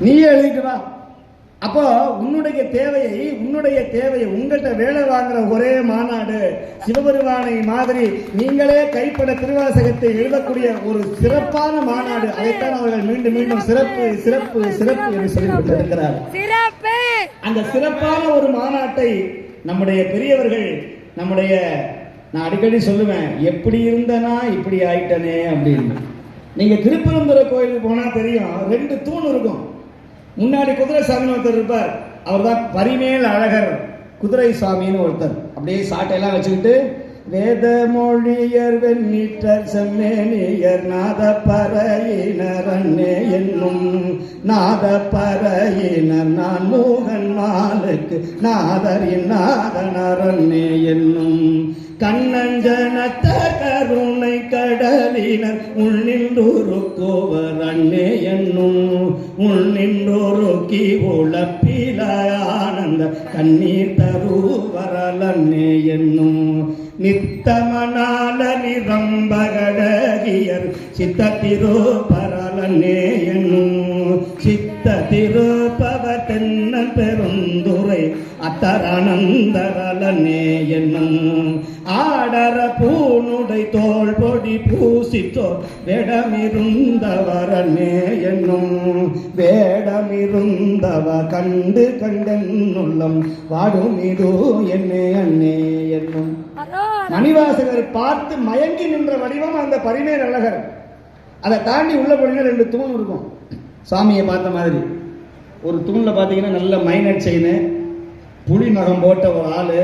நீயே எழுதிட்டு வா. அப்போ உன்னுடைய தேவையை உன்னுடைய தேவையை உங்கள்கிட்ட வேலை வாங்குற ஒரே மாநாடு சிவபெருமானை மாதிரி நீங்களே கைப்பட திருவாசகத்தை எழுதக்கூடிய ஒரு சிறப்பான மாநாடு. அதைத்தான் அவர்கள் மீண்டும் மீண்டும் சிறப்பு சிறப்பு சிறப்பு என்று சொல்லிவிட்டிருக்கிறார் சிறப்பு! அந்த சிறப்பான ஒரு மாநாட்டை நம்முடைய பெரியவர்கள் நம்முடைய நான் அடிக்கடி சொல்லுவேன் எப்படி இருந்தனா இப்படி ஆயிட்டனே அப்படின்னு. நீங்க திருப்பரந்துரை கோயிலுக்கு போனா தெரியும் ரெண்டு தூண் இருக்கும். முன்னாடி குதிரை சாமி ஒருத்தர் இருப்பார். அவர் தான் பரிமேல் அழகர் குதிரை சாமின்னு ஒருத்தர். அப்படியே சாட்டையெல்லாம் வச்சுக்கிட்டு வேத மொழியர் வெண்ணீற்றர் செம்மேனியர் நாத பறையினர் அண்ணே என்னும் நாத பறையினர் நான் மோகன் மாலுக்கு நாதரின் நாதனர் அண்ணே என்னும். கண்ணஞ்சனத்த கரும் கடலினர் உள்நின்றொரு கோவர் அண்ணே என்னும். உள்நின்றொருக்கி உழப்பில ஆனந்த கண்ணீர் தருவரல் அண்ணே என்னும். நித்தமனால நிரம்பகடகியர் சித்த திருப்பரலனே என்னும். சித்த திருப்பவ தென்னன் பெருந்துரை அத்தரானந்தரலனே என்னும் ஆடர பூனுடை தோள் பொடி பூசித்தோர் வேடமிருந்தவரனே என்னும் வேடமிருந்தவ கண்டு கண்டென்னுள்ளம் வாடுமிதோ என்னே அண்ணே என்னும். மணிவாசகர் பார்த்து மயங்கி நின்ற வடிவம் அந்த பரிமேல் அழகர். அதை தாண்டி உள்ள போனீங்கன்னா ரெண்டு தூண் இருக்கும். சாமியை பார்த்த மாதிரி. ஒரு தூண்ல பார்த்தீங்கன்னா நல்ல மைனர் செயின் புலி நகம் போட்ட ஒரு ஆளு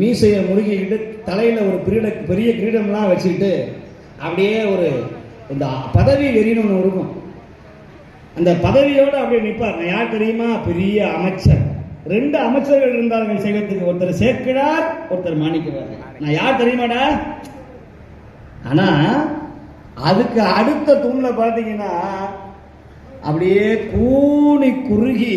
மீசையை முழுகிக்கிட்டு தலையில் ஒரு கிரீட பெரிய கிரீடம்லாம் வச்சுக்கிட்டு அப்படியே ஒரு இந்த பதவி வெறின்னு ஒன்று இருக்கும். அந்த பதவியோடு அப்படியே நிற்பார் நான் யார் தெரியுமா? பெரிய அமைச்சர். ரெண்டு அமைச்சர்கள் இருந்தார்கள் சைவத்துக்கு. ஒருத்தர் சேர்க்கிறார் ஒருத்தர் மாணிக்கிறார் நான் யார் தெரியுமாடா? ஆனால் அதுக்கு அடுத்த தூணில் பார்த்தீங்கன்னா அப்படியே கூணி குறுகி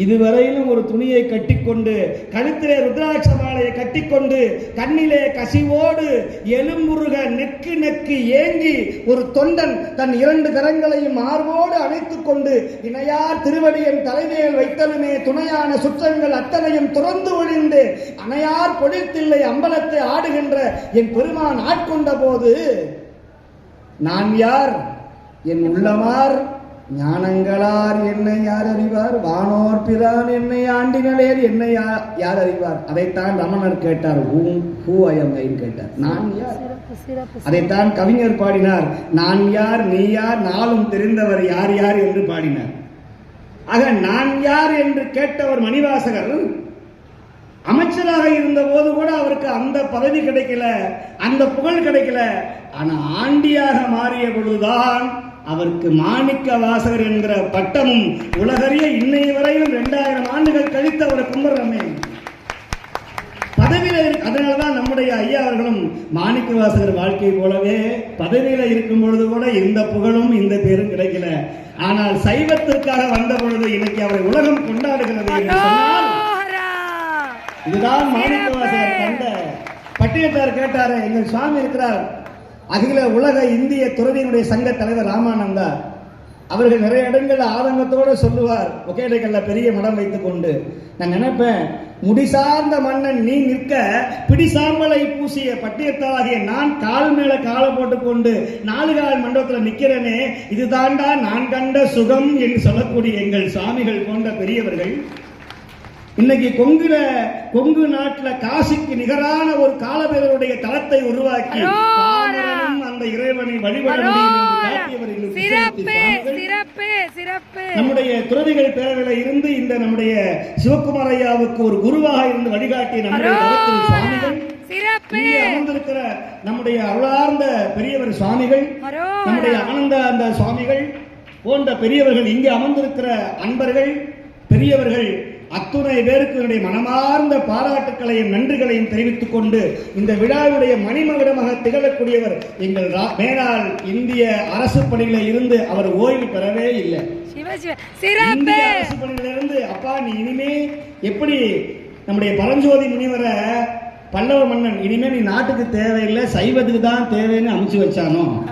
இதுவரையிலும் ஒரு துணியை கட்டிக்கொண்டு கழுத்திலே ருத்ராட்ச மாலையை கட்டிக்கொண்டு கண்ணிலே கசிவோடு எலும்புருக நெக்கு நெக்கு ஏங்கி ஒரு தொண்டன் தன் இரண்டு கரங்களையும் ஆர்வோடு அணைத்துக் கொண்டு இணையார் திருவடியின் தலைமையில் வைத்தலுமே துணையான சுற்றங்கள் அத்தனையும் துறந்து ஒழிந்து அணையார் பொழித்தில்லை அம்பலத்தை ஆடுகின்ற என் பெருமான் ஆட்கொண்ட போது நான் யார்? என் உள்ளமார் ஞானங்களார் என்னை யார் அறிவார்? வானோர் பிரான் என்னை ஆண்டினலேர் என்னை யார் அறிவார்? அதைத்தான் ரமணர் கேட்டார். ஹூ ஹூ ஐயம் கேட்டார். நான் யார்? அதைத்தான் கவிஞர் பாடினார். நான் யார் நீ யார் நாளும் தெரிந்தவர் யார் யார் என்று பாடினார். ஆக நான் யார் என்று கேட்டவர் மணிவாசகர். அமைச்சராக இருந்த போது கூட அவருக்கு அந்த பதவி கிடைக்கல அந்த புகழ் கிடைக்கல. ஆனா ஆண்டியாக மாறிய பொழுதுதான் அவருக்கு மாணிக்க வாசகர் என்கிற பட்டமும் உலகறிய இன்னை வரையும் இரண்டாயிரம் ஆண்டுகள் கழித்து அவரை கும்பிடுறமே பதவியில அதனாலதான் நம்முடைய ஐயா அவர்களும் மாணிக்க வாசகர் வாழ்க்கை போலவே பதவியில இருக்கும் பொழுது கூட இந்த புகழும் இந்த பேரும் கிடைக்கல. ஆனால் சைவத்திற்காக வந்த பொழுது இன்னைக்கு அவரை உலகம் கொண்டாடுகிறது இதுதான் மாணிக்க வாசகர் கண்ட. பட்டியத்தார் கேட்டாரு எங்கள் சுவாமி இருக்கிறார். அகில உலக இந்திய துறவியினுடைய சங்க தலைவர் ராமானந்தா அவர்கள் நிறைய இடங்கள்ல ஆதங்கத்தோடு சொல்லுவார் ஒகேடைகள்ல பெரிய மடம் வைத்துக் கொண்டு. நான் நினைப்பேன் முடிசார்ந்த மன்னன் நீ நிற்க பிடிசாம்பலை பூசிய பட்டியத்தாகிய நான் கால் மேல காலை போட்டுக்கொண்டு நாலு கால் மண்டபத்துல நிக்கிறேனே இதுதாண்டா நான் கண்ட சுகம் என்று சொல்லக்கூடிய எங்கள் சுவாமிகள் போன்ற பெரியவர்கள். இன்னைக்கு கொங்குல கொங்கு நாட்டுல காசிக்கு நிகரான ஒரு காலபேரருடைய தளத்தை உருவாக்கி இறைவனை வழிபட சிறப்பு நம்முடைய துறவிகள் பேரவையில இருந்து இந்த நம்முடைய சிவகுமார் ஐயாவுக்கு ஒரு குருவாக இருந்து வழிகாட்டிய நம்முடைய சுவாமிகள். அமர்ந்திருக்கிற நம்முடைய அருளார்ந்த பெரியவர் சுவாமிகள் நம்முடைய ஆனந்த அந்த சுவாமிகள் போன்ற பெரியவர்கள் இங்கே அமர்ந்திருக்கிற அன்பர்கள் பெரியவர்கள் அத்துணை பேருக்கு என்னுடைய மனமார்ந்த பாராட்டுக்களையும் நன்றிகளையும் தெரிவித்துக் கொண்டு இந்த விழாவுடைய மணிமகுடமாக திகழக்கூடியவர் எங்கள் மேலாள் இந்திய அரசு பணியில இருந்து அவர் ஓய்வு பெறவே இல்லை. இந்திய அரசு பணியிலிருந்து அப்பா நீ இனிமே எப்படி நம்முடைய பரஞ்சோதி முனிவரை பல்லவ மன்னன் இனிமே நீ நாட்டுக்கு தேவையில்லை சைவத்துக்கு தான் தேவைன்னு அமுச்சு வச்சானோ?